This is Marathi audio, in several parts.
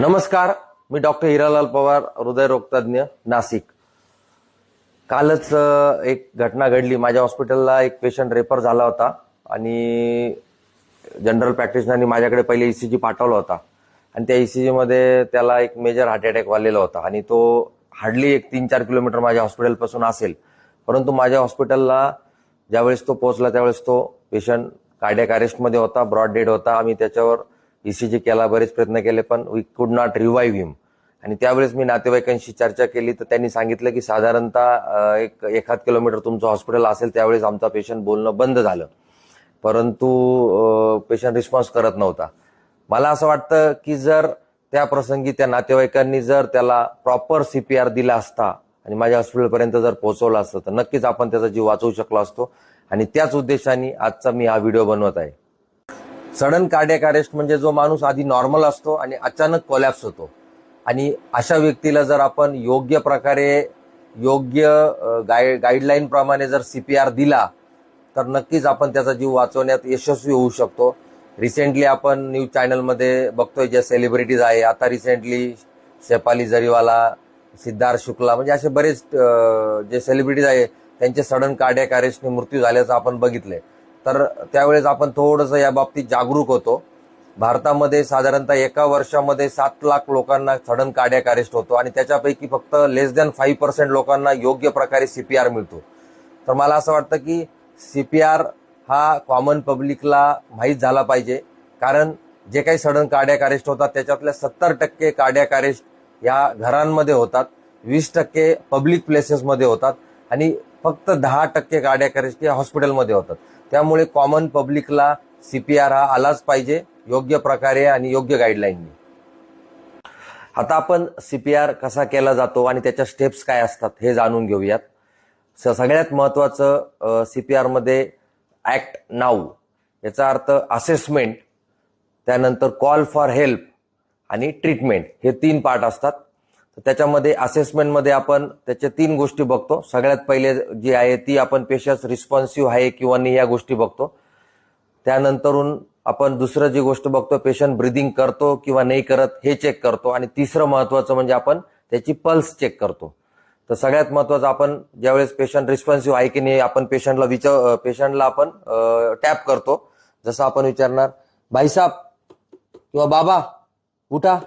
नमस्कार मी डॉक्टर हिरालाल पवार हृदयरोगतज्ञ नाशिक. कालच एक घटना घडली. माझ्या हॉस्पिटलला एक पेशंट रेफर झाला होता आणि जनरल प्रॅक्टिशनरनी माझ्याकडे पहिले ईसीजी पाठवला होता. आणि त्या ECG मध्ये त्याला एक मेजर हार्ट अटॅक वाढलेला होता. आणि तो हार्डली एक तीन चार किलोमीटर माझ्या हॉस्पिटलपासून असेल. परंतु माझ्या हॉस्पिटलला ज्यावेळेस तो पोहोचला त्यावेळेस तो पेशंट कार्डियक अरेस्टमध्ये होता ब्रॉड डेड होता. आम्ही त्याच्यावर ईसीजी केला बरेच प्रयत्न केले पण वी कुड नॉट रिवाईव्ह हिम आणि त्यावेळेस मी नातेवाईकांशी चर्चा केली तर त्यांनी सांगितलं की साधारणतः एक एखाद किलोमीटर तुमचं हॉस्पिटल असेल त्यावेळेस आमचा पेशंट बोलणं बंद झालं. परंतु पेशंट रिस्पॉन्स करत नव्हता. मला असं वाटतं की जर त्या प्रसंगी त्या नातेवाईकांनी जर त्याला प्रॉपर सीपीआर दिला असता आणि माझ्या हॉस्पिटलपर्यंत जर पोहोचवलं असतं तर नक्कीच आपण त्याचा जीव वाचवू शकलो असतो. आणि त्याच उद्देशाने आजचा मी हा व्हिडिओ बनवत आहे. सडन कार्डियक अरेस्ट म्हणजे जो माणूस आधी नॉर्मल असतो आणि अचानक कोलॅप्स होतो. आणि अशा व्यक्तीला जर आपण योग्य प्रकारे योग्य गाईड गाईडलाईन प्रमाणे जर आर दिला तर नक्कीच आपण त्याचा जीव वाचवण्यात यशस्वी होऊ शकतो. रिसेंटली आपण न्यूज चॅनलमध्ये बघतोय ज्या सेलिब्रिटीज आहे. आता रिसेंटली शेपाली जरीवाला सिद्धार्थ शुक्ला म्हणजे असे बरेच जे सेलिब्रिटीज आहे त्यांचे सडन कार्डियक अरेस्टने मृत्यू झाल्याचं आपण बघितलंय. तर त्यावेळेस आपण थोडंसं या बाबतीत जागरूक होतो. भारतामध्ये साधारणतः एका वर्षामध्ये सात लाख लोकांना सडन कार्डियक अरेस्ट होतो आणि त्याच्यापैकी फक्त लेस दॅन फाईव्ह पर्सेंट लोकांना योग्य प्रकारे सीपीआर मिळतो. तर मला असं वाटतं की सीपीआर हा कॉमन पब्लिकला माहीत झाला पाहिजे. कारण जे काही सडन कार्डियक अरेस्ट होतात त्याच्यातल्या सत्तर टक्के कार्डियक अरेस्ट या घरांमध्ये होतात वीस टक्के पब्लिक प्लेसेसमध्ये होतात आणि फक्त दहा टक्के कार्डियक अरेस्ट या हॉस्पिटलमध्ये होतात. त्यामुळे कॉमन पब्लिकला सीपीआर हा आलाच पाहिजे योग्य प्रकारे आणि योग्य गाईडलाईननी आता आपण सीपीआर कसा केला जातो आणि त्याच्या स्टेप्स काय असतात हे जाणून घेऊयात. स- सगळ्यात महत्वाचं पी आरमध्ये ॲक्ट नाऊ याचा अर्थ असेसमेंट त्यानंतर कॉल फॉर हेल्प आणि ट्रीटमेंट हे तीन पार्ट असतात. तर त्याच्यामध्ये असेसमेंटमध्ये आपण त्याच्या तीन गोष्टी बघतो. सगळ्यात पहिले जी आहे ती आपण पेशंट रिस्पॉन्सिव्ह आहे किंवा नाही या गोष्टी बघतो. त्यानंतरून आपण दुसरं जी गोष्ट बघतो पेशंट ब्रिदिंग करतो किंवा नाही करत हे चेक करतो. आणि तिसरं महत्वाचं म्हणजे आपण त्याची पल्स चेक करतो. तर सगळ्यात महत्वाचं आपण ज्यावेळेस पेशंट रिस्पॉन्सिव्ह आहे की नाही आपण पेशंटला विचार पेशंटला आपण टॅप करतो. जसं आपण विचारणार भाईसाब किंवा बाबा उठा.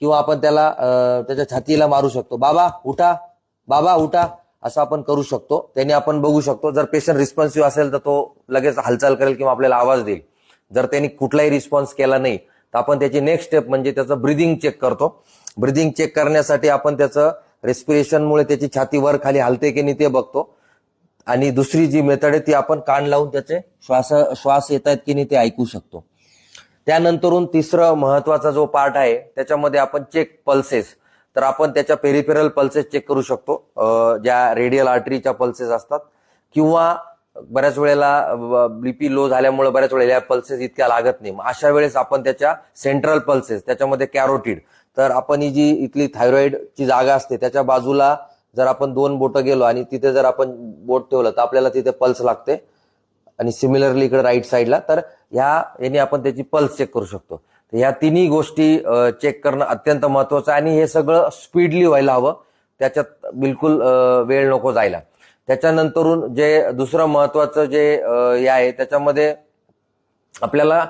किंवा आपण त्याला त्याच्या छातीला मारू शकतो. बाबा उठा. बाबा उठा. असं आपण करू शकतो. त्याने आपण बघू शकतो. जर पेशंट रिस्पॉन्सिव्ह असेल तर तो लगेच हालचाल करेल किंवा आपल्याला आवाज देईल. जर त्यांनी कुठलाही रिस्पॉन्स केला नाही तर आपण त्याची नेक्स्ट स्टेप म्हणजे त्याचं ब्रिदिंग चेक करतो. ब्रिदिंग चेक करण्यासाठी आपण त्याचं रेस्पिरेशनमुळे त्याची छाती वर खाली हलते की नाही ते बघतो. आणि दुसरी जी मेथड आहे ती आपण कान लावून त्याचे श्वास श्वास येत आहेत की नाही ते ऐकू शकतो. त्यानंतरून तिसरं महत्त्वाचा जो पार्ट आहे त्याच्यामध्ये आपण चेक पल्सेस तर आपण त्याच्या पेरिफेरल पल्सेस चेक करू शकतो. ज्या रेडियल आर्टरीच्या पल्सेस असतात. किंवा बऱ्याच वेळेला बीपी लो झाल्यामुळे बऱ्याच वेळेला या पल्सेस इतक्या लागत नाही. मग अशा वेळेस आपण त्याच्या सेंट्रल पल्सेस त्याच्यामध्ये कॅरोटीड तर आपण ही जी इथली थायरॉइडची जागा असते त्याच्या बाजूला जर आपण दोन बोटं गेलो आणि तिथे जर आपण बोट ठेवलं तर आपल्याला तिथे पल्स लागते. आणि सिमिलरली इकडे राईट साईडला तर ह्या याने आपण त्याची पल्स चेक करू शकतो. तर ह्या तिन्ही गोष्टी चेक करणं अत्यंत महत्वाचं आहे आणि हे सगळं स्पीडली व्हायला हवं. त्याच्यात बिलकुल वेळ नको जायला. त्याच्यानंतरून जे दुसरं महत्वाचं जे हे आहे त्याच्यामध्ये आपल्याला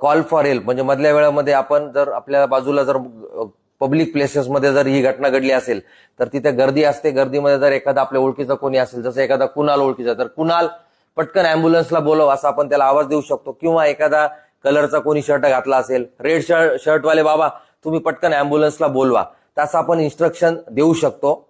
कॉल फॉर हेल्प म्हणजे मधल्या वेळामध्ये आपण जर आपल्या बाजूला जर पब्लिक प्लेसेसमध्ये जर ही घटना घडली असेल तर तिथे गर्दी असते. गर्दीमध्ये जर एखादा आपल्या ओळखीचा कोणी असेल जसं एखादा कुणाल ओळखीचा तर कुणाल पटकन अँब्युलन्सला बोलव असं आपण त्याला आवाज देऊ शकतो. किंवा एखादा कलरचा कोणी शर्ट घातला असेल रेड शर्ट शर्टवाले बाबा तुम्ही पटकन अँब्युलन्सला बोलवा. तसं आपण इन्स्ट्रक्शन देऊ शकतो.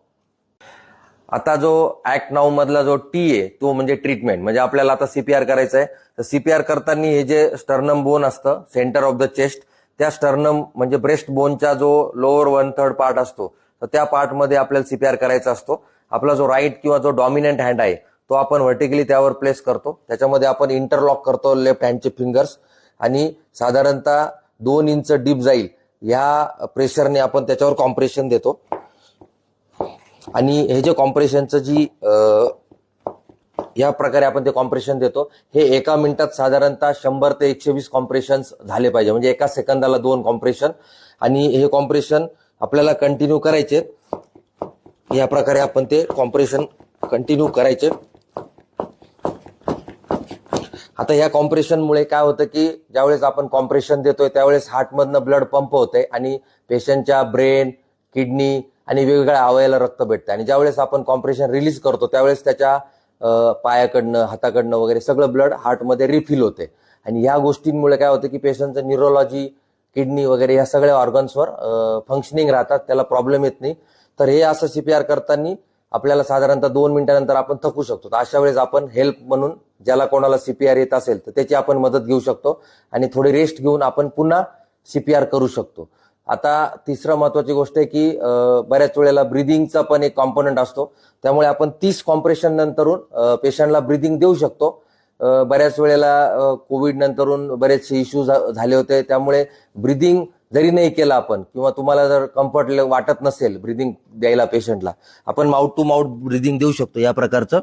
आता जो ऍक्ट नाऊ मधला जो टी आहे तो म्हणजे ट्रीटमेंट म्हणजे आपल्याला आता सीपीआर करायचं आहे तर सीपीआर करताना हे जे स्टर्नम बोन असतं सेंटर ऑफ द चेस्ट त्या स्टर्नम म्हणजे ब्रेस्ट बोनचा जो लोअर वन थर्ड पार्ट असतो तर त्या पार्टमध्ये आपल्याला सीपीआर करायचा असतो. आपला जो राईट किंवा जो डॉमिनंट हँड आहे तो आपण व्हर्टिकली त्यावर प्लेस करतो. त्याच्यामध्ये आपण इंटरलॉक करतो लेफ्ट हँडचे फिंगर्स आणि साधारणतः दोन इंच डीप जाईल. या प्रेशरने आपण त्याच्यावर कॉम्प्रेशन देतो. आणि हे जे कॉम्प्रेशनचं जी या प्रकारे आपण ते कॉम्प्रेशन देतो हे एका मिनिटात साधारणतः शंभर ते एकशे वीस कॉम्प्रेशन झाले पाहिजे. म्हणजे एका सेकंदाला दोन कॉम्प्रेशन आणि हे कॉम्प्रेशन आपल्याला कंटिन्यू करायचे. या प्रकारे आपण ते कॉम्प्रेशन कंटिन्यू करायचे. आता या कॉम्प्रेशनमुळे काय होतं की ज्यावेळेस आपण कॉम्प्रेशन देतोय त्यावेळेस हार्टमधनं ब्लड पंप होतंय आणि पेशंटच्या ब्रेन किडनी आणि वेगवेगळ्या अवयवाला रक्त भेटतं आणि ज्यावेळेस आपण कॉम्प्रेशन रिलीज करतो त्यावेळेस त्याच्या पायाकडनं हाताकडनं वगैरे सगळं ब्लड हार्टमध्ये रिफिल होते आणि ह्या गोष्टींमुळे काय होतं की पेशंटचं न्यूरोलॉजी किडनी वगैरे या सगळ्या ऑर्गन्सवर फंक्शनिंग राहतात त्याला प्रॉब्लेम येत नाही. तर हे असं सीपीआर करताना आपल्याला साधारणतः दोन मिनिटानंतर आपण थकू शकतो. तर अशा वेळेस आपण हेल्प म्हणून ज्याला कोणाला सीपीआर येत असेल तर त्याची आपण मदत घेऊ शकतो आणि थोडी रेस्ट घेऊन आपण पुन्हा सीपीआर करू शकतो. आता तिसरं महत्वाची गोष्ट आहे की बऱ्याच वेळेला ब्रिदिंगचा पण एक कॉम्पोनंट असतो. त्यामुळे आपण तीस कॉम्प्रेशन नंतरून पेशंटला ब्रिदिंग देऊ शकतो. बऱ्याच वेळेला कोविड नंतरून बरेचसे इश्यू झाले होते. त्यामुळे ब्रिदिंग जरी नाही केलं आपण किंवा तुम्हाला जर कम्फर्ट वाटत नसेल ब्रिदिंग द्यायला पेशंटला आपण माउथ टू माउथ ब्रिदिंग देऊ शकतो या प्रकारचं.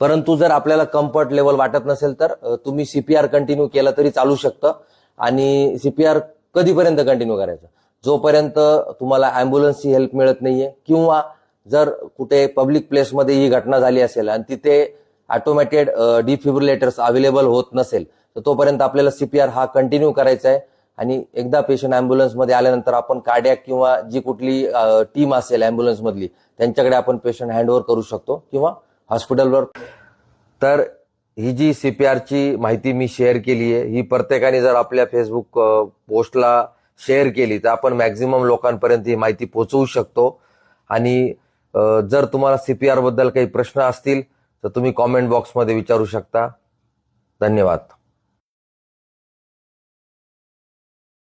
परंतु जर आपल्याला कम्फर्ट लेवल वाटत नसेल तर तुम्ही सीपीआर कंटिन्यू केलं तरी चालू शकतं. आणि सीपीआर कधीपर्यंत कंटिन्यू करायचं? जोपर्यंत तुम्हाला अँब्युलन्सची हेल्प मिळत नाहीये किंवा जर कुठे पब्लिक प्लेसमध्ये ही घटना झाली असेल आणि तिथे ऑटोमॅटेड डिफिब्रिलेटर्स अवेलेबल होत नसेल तर तोपर्यंत आपल्याला सीपीआर हा कंटिन्यू करायचा आहे आणि एकदा पेशंट अँब्युलन्समध्ये आल्यानंतर आपण कार्डियाक किंवा जी कुठली टीम असेल अँब्युलन्स त्यांच्याकडे आपण पेशंट हँडओव्हर करू शकतो किंवा हॉस्पिटलवर तर ही जी सीपीआरची माहिती मी शेअर केली आहे ही प्रत्येकाने जर आपल्या फेसबुक पोस्टला शेअर केली तर आपण मॅक्झिमम लोकांपर्यंत ही माहिती पोहोचवू शकतो. आणि जर तुम्हाला सीपीआरबद्दल काही प्रश्न असतील तर तुम्ही कॉमेंट बॉक्समध्ये विचारू शकता. धन्यवाद.